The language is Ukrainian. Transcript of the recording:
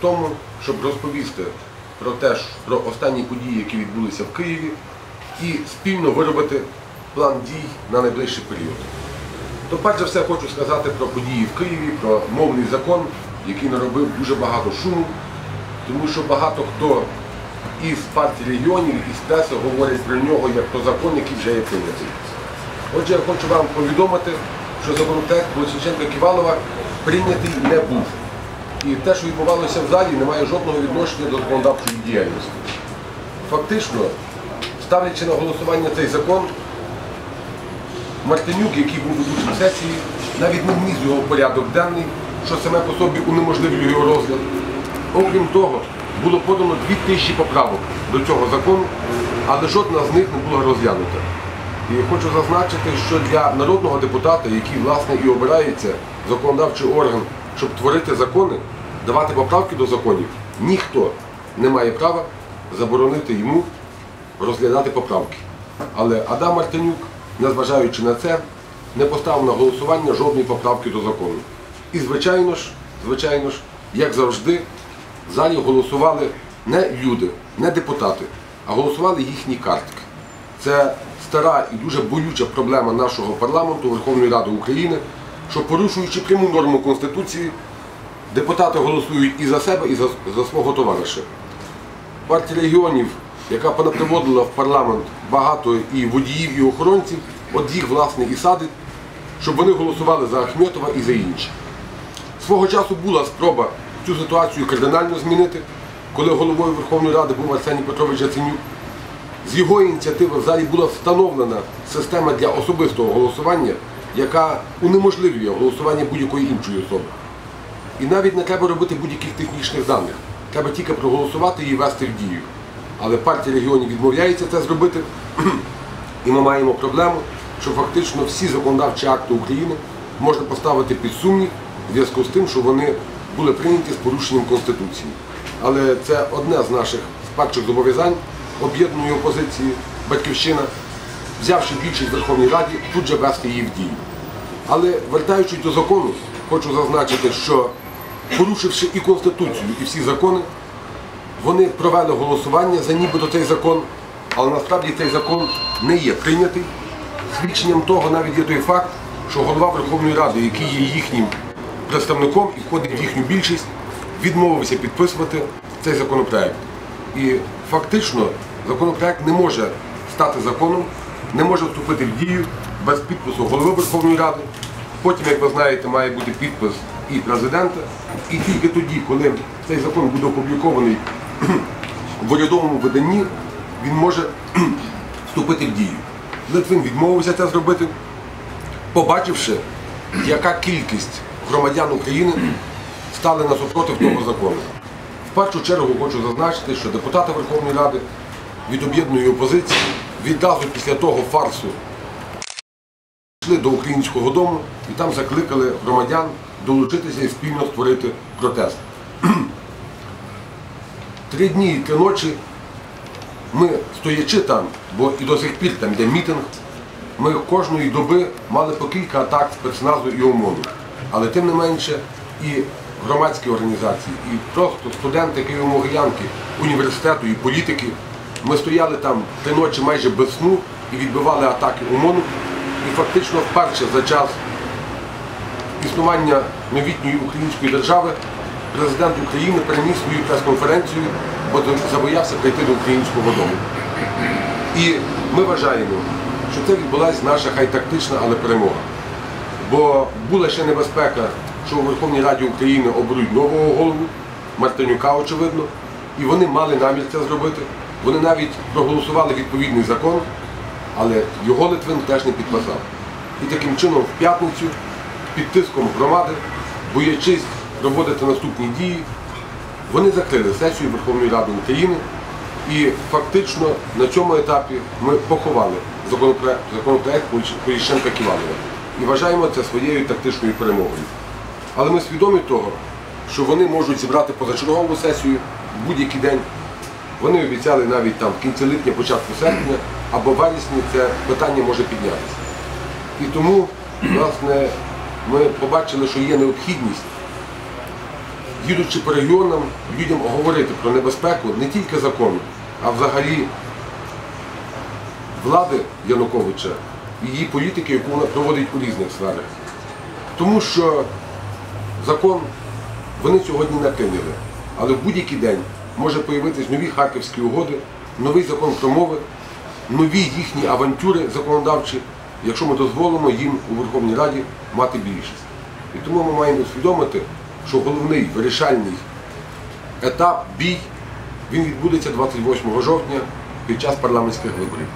тому, щоб розповісти про те, про останні події, які відбулися в Києві, і спільно виробити план дій на найближчий період. То перш за все хочу сказати про події в Києві, про мовний закон, який наробив дуже багато шуму, тому що багато хто із партій регіонів, із преси говорять про нього як про закон, який вже є прийнятий. Отже, я хочу вам повідомити, що законопроект Колесніченка Ківалова прийнятий не був. І те, що відбувалося в залі, не має жодного відношення до законодавчої діяльності. Фактично, ставлячи на голосування цей закон, Мартинюк, який був ведучим сесії, навіть не вніс його в порядок денний, що саме по собі унеможливлює його розгляд. Окрім того, було подано дві тисячі поправок до цього закону, але жодна з них не була розглянута. І хочу зазначити, що для народного депутата, який власне і обирається законодавчий орган, щоб творити закони, давати поправки до законів, ніхто не має права заборонити йому розглядати поправки. Але Адам Мартинюк, незважаючи на це, не поставив на голосування жодної поправки до закону. І звичайно ж, звичайно ж, як завжди, в залі голосували не люди, не депутати, а голосували їхні картки. Це стара і дуже болюча проблема нашого парламенту, Верховної Ради України, що порушуючи пряму норму Конституції, депутати голосують і за себе, і за, за свого товариша. Партія регіонів, яка понаприводила в парламент багато і водіїв, і охоронців, от їх власне і садить, щоб вони голосували за Ахметова і за інші. Свого часу була спроба цю ситуацію кардинально змінити, коли головою Верховної Ради був Арсеній Петрович Яценюк. З його ініціативи в залі була встановлена система для особистого голосування, яка унеможливлює голосування будь-якої іншої особи. І навіть не треба робити будь-яких технічних даних. Треба тільки проголосувати і ввести в дію. Але партія регіонів відмовляється це зробити. І ми маємо проблему, що фактично всі законодавчі акти України можна поставити під сумнів в зв'язку з тим, що вони були прийняті з порушенням Конституції. Але це одне з наших спадчих зобов'язань об'єднаної опозиції Батьківщина, взявши більшість в Верховній Раді, тут же вести її в дію. Але вертаючись до закону, хочу зазначити, що порушивши і Конституцію, і всі закони, вони провели голосування за нібито цей закон, але насправді цей закон не є прийнятий. Свідченням того навіть є той факт, що голова Верховної Ради, який є їхнім представником і входить в їхню більшість, відмовився підписувати цей законопроект. І фактично законопроект не може стати законом, не може вступити в дію без підпису голови Верховної Ради. Потім, як ви знаєте, має бути підпис і президента. І тільки тоді, коли цей закон буде опублікований в урядовому виданні, він може вступити в дію. Литвин відмовився це зробити, побачивши, яка кількість громадян України стали на супротив того закону. В першу чергу хочу зазначити, що депутати Верховної Ради від об'єднаної опозиції відразу після того фарсу йшли до українського дому і там закликали громадян долучитися і спільно створити протест. Три дні і три ночі ми, стоячи там, бо і до сих пір там йде мітинг, ми кожної доби мали по кілька атак спецназу і ОМОНу. Але тим не менше і громадські організації, і просто студенти Києво-Могилянки, університету і політики. Ми стояли там три ночі майже без сну і відбивали атаки ОМОНу. І фактично вперше за час існування новітньої української держави президент України переніс свою прес-конференцію, бо забоявся прийти до українського дому. І ми вважаємо, що це відбулася наша хай тактична, але перемога. Бо була ще небезпека, що у Верховній Раді України оберуть нового голову, Мартинюка, очевидно, і вони мали намір це зробити. Вони навіть проголосували відповідний закон, але його Литвин теж не підписав. І таким чином в п'ятницю під тиском громади, боячись проводити наступні дії, вони закрили сесію Верховної Ради України і фактично на цьому етапі ми поховали законопроект, законопроект Поліщенка Ківалова і вважаємо це своєю тактичною перемогою. Але ми свідомі того, що вони можуть зібрати позачергову сесію в будь-який день. Вони обіцяли навіть там в кінці липня, початку серпня або вересні це питання може піднятися. І тому, власне, ми побачили, що є необхідність їдучи по регіонам, людям говорити про небезпеку не тільки закону, а взагалі влади Януковича і її політики, яку вона проводить у різних сферах. Тому що закон вони сьогодні не прийняли, але в будь-який день може появитись нові харківські угоди, новий закон про мови, нові їхні авантюри законодавчі, якщо ми дозволимо їм у Верховній Раді мати більшість. І тому ми маємо усвідомити, що головний вирішальний етап, бій, він відбудеться 28 жовтня під час парламентських виборів.